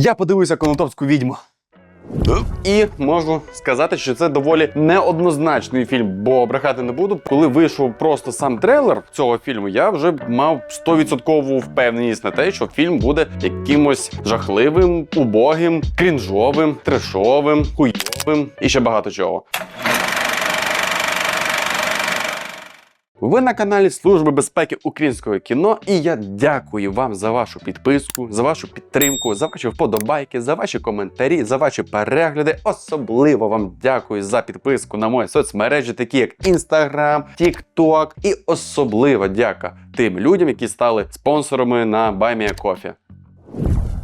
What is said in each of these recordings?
Я подивився конотопську відьму. І можу сказати, що це доволі неоднозначний фільм, бо брехати не буду. Коли вийшов просто сам трейлер цього фільму, я вже мав 100% впевненість на те, що фільм буде якимось жахливим, убогим, крінжовим, трешовим, хуйовим і ще багато чого. Ви на каналі Служби безпеки українського кіно, і я дякую вам за вашу підписку, за вашу підтримку, за ваші вподобайки, за ваші коментарі, за ваші перегляди. Особливо вам дякую за підписку на мої соцмережі, такі як Instagram, TikTok. І особлива дяка тим людям, які стали спонсорами на BuyMeACoffee.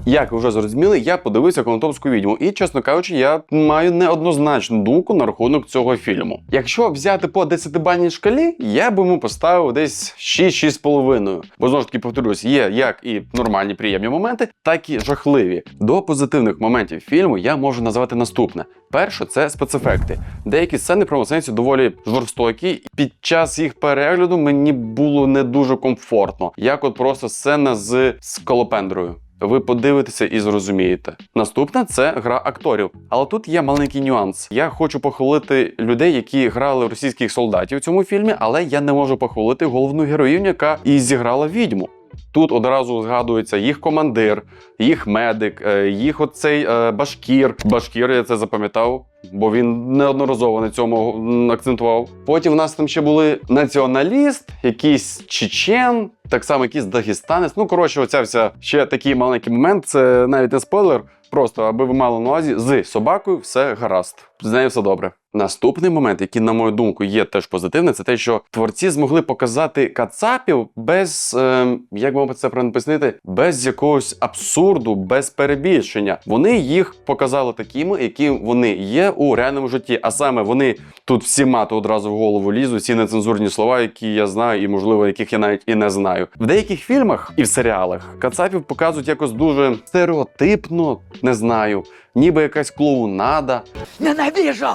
Як ви вже зрозуміли, я подивився конотопську відьму, і, чесно кажучи, я маю неоднозначну думку на рахунок цього фільму. Якщо взяти по 10-бальній шкалі, я би йому поставив десь 6-6,5. Бо знову ж таки повторюсь, є як і нормальні приємні моменти, так і жахливі. До позитивних моментів фільму я можу назвати наступне: перше це спецефекти. Деякі сцени в сенсі доволі жорстокі. Під час їх перегляду мені було не дуже комфортно, як от просто сцена з скалопендрою. Ви подивитеся і зрозумієте. Наступне це гра акторів. Але тут є маленький нюанс. Я хочу похвалити людей, які грали російських солдатів в цьому фільмі, але я не можу похвалити головну героїню, яка і зіграла відьму. Тут одразу згадується їх командир, їх медик, е, їх оцей е, башкір. Башкір я це запам'ятав, бо він неодноразово на цьому акцентував. Потім в нас там ще були націоналіст, якийсь чечен, так само якийсь дагестанець. Ну коротше, оця вся ще такий маленький момент. Це навіть не спойлер. Просто аби ви мали на увазі, з собакою все гаразд, з нею все добре. Наступний момент, який, на мою думку, є теж позитивний, це те, що творці змогли показати кацапів без, е, як би це правильно пояснити, без якогось абсурду, без перебільшення. Вони їх показали такими, які вони є у реальному житті. А саме вони тут всі мати одразу в голову лізуть, всі нецензурні слова, які я знаю, і можливо, яких я навіть і не знаю. В деяких фільмах і в серіалах кацапів показують якось дуже стереотипно, не знаю, ніби якась клоунада. Ненавижу!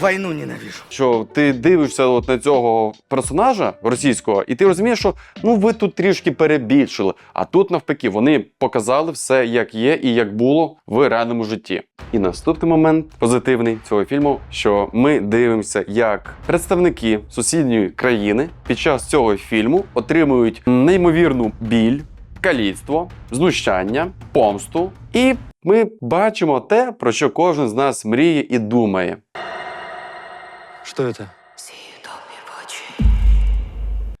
Войну ненавижу. що ти дивишся от на цього персонажа російського, і ти розумієш, що ну ви тут трішки перебільшили. А тут навпаки вони показали все, як є і як було в реальному житті. І наступний момент позитивний цього фільму, що ми дивимося, як представники сусідньої країни під час цього фільму отримують неймовірну біль, каліцтво, знущання, помсту, і ми бачимо те, про що кожен з нас мріє і думає. Что это?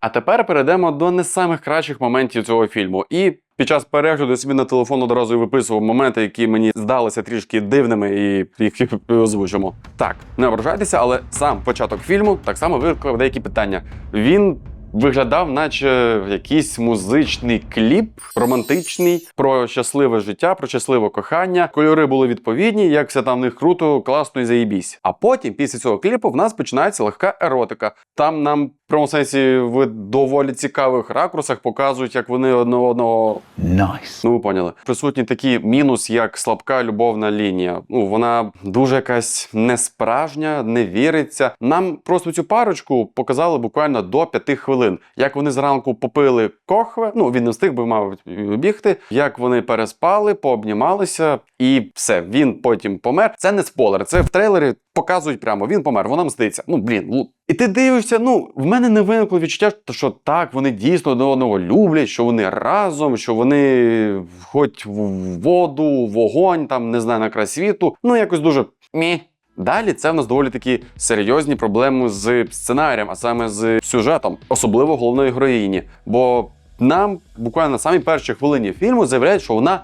А тепер перейдемо до не самих кращих моментів цього фільму. І під час перегляду собі на телефон одразу виписував моменти, які мені здалися трішки дивними, і їх озвучимо. Так, не ображайтеся, але сам початок фільму так само викликав деякі питання. Він. Виглядав, наче якийсь музичний кліп, романтичний про щасливе життя, про щасливе кохання. Кольори були відповідні, як все там в них круто, класно і заїбісь. А потім, після цього кліпу, в нас починається легка еротика. Там нам прямому сенсі в доволі цікавих ракурсах показують, як вони одне одного Найс. Ну, ви поняли. Присутній такий мінус, як слабка любовна лінія. Ну, вона дуже якась несправжня, не віриться. Нам просто цю парочку показали буквально до п'яти хвилин. Як вони зранку попили кохве, ну він не встиг би мав бігти. Як вони переспали, пообнімалися, і все. Він потім помер. Це не спойлер, це в трейлері показують прямо. Він помер, вона мститься. Ну блін. І ти дивишся, ну в мене не виникло відчуття, що так, вони дійсно одне одного люблять, що вони разом, що вони хоч в воду, вогонь, там не знаю, на край світу. Ну якось дуже мі. Далі це в нас доволі такі серйозні проблеми з сценарієм, а саме з сюжетом, особливо головної героїні. Бо нам буквально на самій першій хвилині фільму заявляють, що вона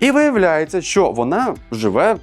і виявляється, що вона живе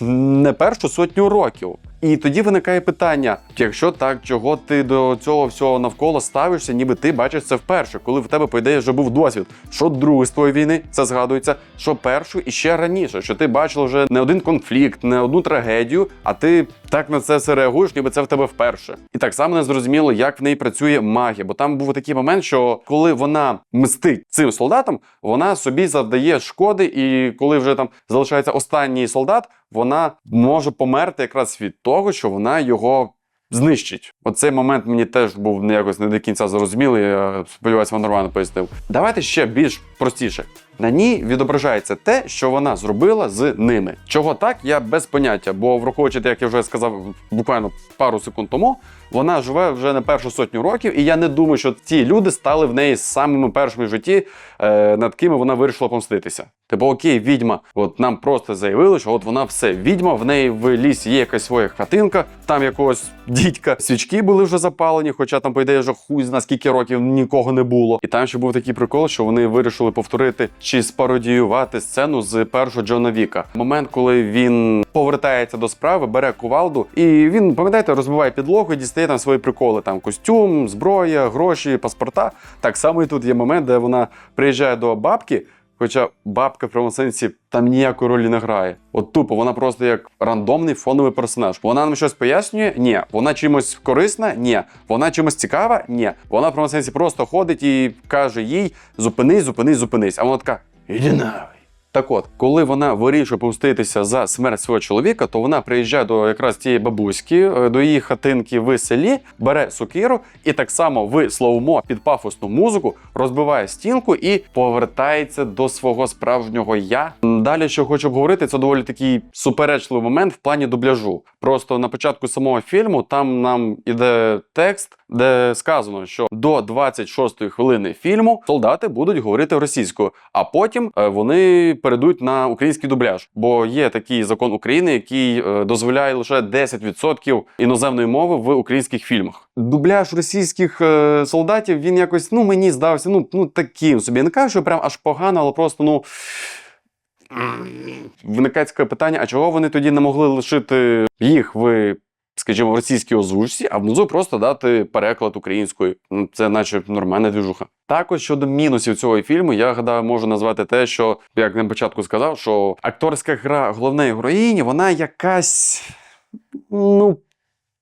не першу сотню років. І тоді виникає питання: якщо так, чого ти до цього всього навколо ставишся, ніби ти бачиш це вперше, коли в тебе, по ідеї, вже був досвід. Що другої з твоєї війни це згадується, що першу і ще раніше, що ти бачила вже не один конфлікт, не одну трагедію, а ти так на це все реагуєш, ніби це в тебе вперше. І так само не зрозуміло, як в неї працює магія. Бо там був такий момент, що коли вона мстить цим солдатам, вона собі завдає шкоди, і коли вже там залишається останній солдат, вона може померти якраз від того, що вона його. Знищить. Оцей момент мені теж був не якось не до кінця зрозумілий. Я сподіваюся, вам нормально пояснив. Давайте ще більш простіше. На ній відображається те, що вона зробила з ними. Чого так, я без поняття, бо враховуючи, як я вже сказав буквально пару секунд тому, вона живе вже не першу сотню років, і я не думаю, що ці люди стали в неї самими першими в житті, е, над ким вона вирішила помститися. Типу, окей, відьма, от нам просто заявили, що от вона все відьма, в неї в лісі є якась своя хатинка, там якогось дідька. Свічки були вже запалені, хоча там, по ідеї, вже хуй зна скільки років нікого не було. І там ще був такий прикол, що вони вирішили повторити чи спародіювати сцену з першого Джона Віка. Момент, коли він повертається до справи, бере кувалду, і він, пам'ятаєте, розбиває підлогу і дістає там свої приколи: там костюм, зброя, гроші, паспорта. Так само і тут є момент, де вона приїжджає до бабки. Хоча бабка в прямому сенсі там ніякої ролі не грає. От тупо, вона просто як рандомний фоновий персонаж. Вона нам щось пояснює? Ні. Вона чимось корисна? Ні. Вона чимось цікава? Ні. Вона в прямому сенсі просто ходить і каже їй: зупинись, зупинись, зупинись. А вона така: іди нахуй. Так от, коли вона вирішує помститися за смерть свого чоловіка, то вона приїжджає до якраз тієї бабуськи, е, до її хатинки в селі, бере сокиру і так само в слоумо під пафосну музику розбиває стінку і повертається до свого справжнього я. Далі, що хочу обговорити, це доволі такий суперечливий момент в плані дубляжу. Просто на початку самого фільму там нам іде текст, де сказано, що до 26-ї хвилини фільму солдати будуть говорити російською, а потім е, вони перейдуть на український дубляж. Бо є такий закон України, який е, дозволяє лише 10% іноземної мови в українських фільмах. Дубляж російських е, солдатів він якось ну мені здався ну, ну таким собі. Не кажу, що прям аж погано, але просто ну. Виникає питання: а чого вони тоді не могли лишити їх в, скажімо, в російській озвучці, а внизу просто дати переклад українською? Ну, Це наче нормальна двіжуха. Також щодо мінусів цього фільму, я гадаю, можу назвати те, що як на початку сказав, що акторська гра головної героїні, вона якась. Ну,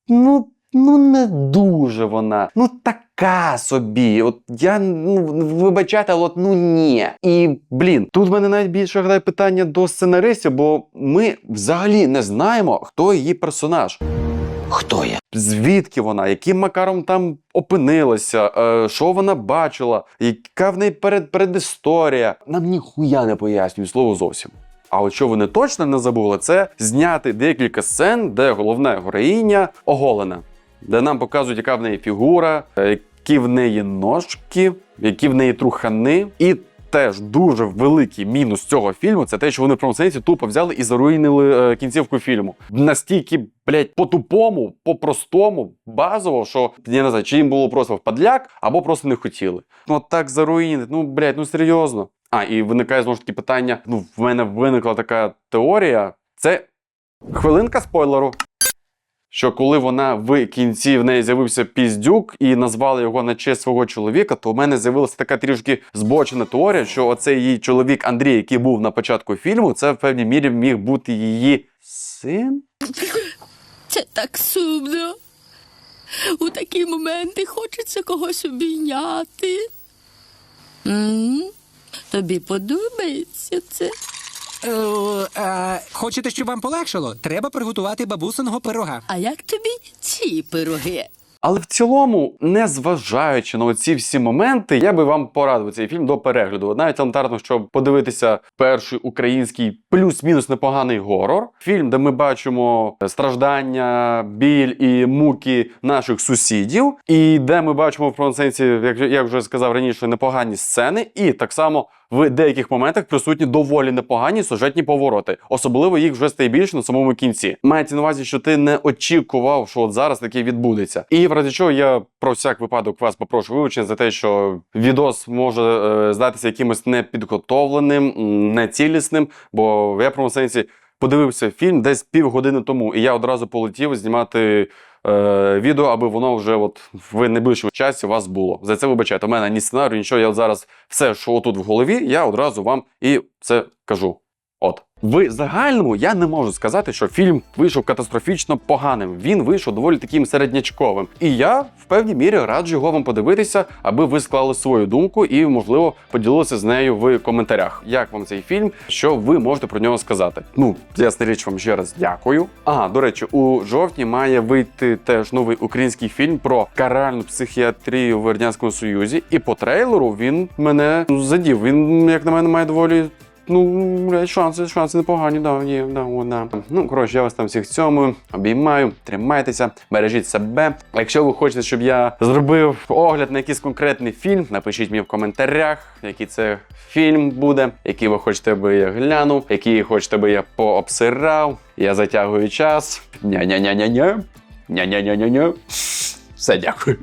ну, ну не дуже вона. Ну така собі. От я ну вибачайте, але от ну ні. І блін, тут в мене навіть більше гадаю питання до сценаристів, бо ми взагалі не знаємо, хто її персонаж. Кто я? Звідки вона, яким макаром там опинилася, е, що вона бачила, яка в неї перед, передісторія. Нам ніхуя не пояснюють слово зовсім. А от що вони точно не забули, це зняти декілька сцен, де головна героїня оголена, де нам показують, яка в неї фігура, е, які в неї ножки, які в неї трухани. І теж дуже великий мінус цього фільму це те, що вони в прямому сенсі тупо взяли і заруїнили е, кінцівку фільму. Настільки, блядь, по-тупому, по-простому, базово, що я не знаю, чи їм було просто впадляк, або просто не хотіли. Ну от так заруїнити, ну блядь, ну серйозно. А, і виникає знову ж таки питання: ну, в мене виникла така теорія. Це хвилинка спойлеру. Що коли вона в кінці в неї з'явився піздюк і назвали його на честь свого чоловіка, то в мене з'явилася така трішки збочена теорія, що оцей її чоловік Андрій, який був на початку фільму, це в певній мірі міг бути її син. Це так сумно. У такі моменти хочеться когось обійняти. М? Тобі подобається це? Е, е, хочете, щоб вам полегшало? Треба приготувати бабусиного пирога. А як тобі ці пироги? Але в цілому, не зважаючи на ці всі моменти, я би вам порадив цей фільм до перегляду. Навіть елементарно, щоб подивитися перший український плюс-мінус непоганий горор. Фільм, де ми бачимо страждання, біль і муки наших сусідів, і де ми бачимо в певному сенсі, як, як вже сказав раніше, непогані сцени, і так само. В деяких моментах присутні доволі непогані сюжетні повороти, особливо їх вже стає більше на самому кінці. Мається на увазі, що ти не очікував, що от зараз таке відбудеться. І в разі чого я про всяк випадок вас попрошу вибачення за те, що відос може е, здатися якимось непідготовленим, нецілісним, бо в я в сенсі подивився фільм десь півгодини тому, і я одразу полетів знімати. Е, відео, аби воно вже от в найближчому часі у вас було. За це вибачайте. У мене ні сценарію, нічого. Я от зараз все, що отут в голові, я одразу вам і це кажу. От. В загальному я не можу сказати, що фільм вийшов катастрофічно поганим. Він вийшов доволі таким середнячковим. І я в певній мірі раджу його вам подивитися, аби ви склали свою думку і, можливо, поділилися з нею в коментарях. Як вам цей фільм? Що ви можете про нього сказати? Ну, ясна річ, вам ще раз дякую. А, до речі, у жовтні має вийти теж новий український фільм про каральну психіатрію в радянському союзі. І по трейлеру він мене задів. Він, як на мене, має доволі Ну, блядь, шанси, шанси непогані, да, є, да, о, да. Ну, коротше, я вас там всіх цьому обіймаю, тримайтеся, бережіть себе. Якщо ви хочете, щоб я зробив огляд на якийсь конкретний фільм, напишіть мені в коментарях, який це фільм буде, який ви хочете, аби я глянув, який хочете, аби я пообсирав. Я затягую час. Ня-ня-ня-ня-ня. Ня-ня-ня-ня-ня. Все, дякую.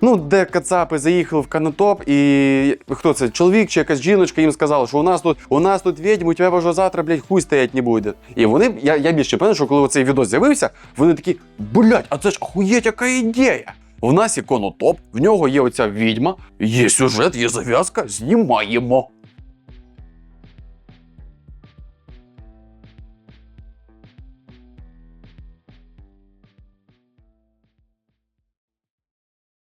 Ну, де кацапи заїхали в канатоп, і хто це? Чоловік чи якась жіночка їм сказала, що у нас тут у нас тут відьму, тебе вже завтра, блядь, хуй стоять не буде. І вони, я, я більше певний, що коли цей відос з'явився, вони такі, блядь, а це ж охуєть, яка ідея. В нас є конотоп, в нього є оця відьма, є сюжет, є зав'язка, знімаємо.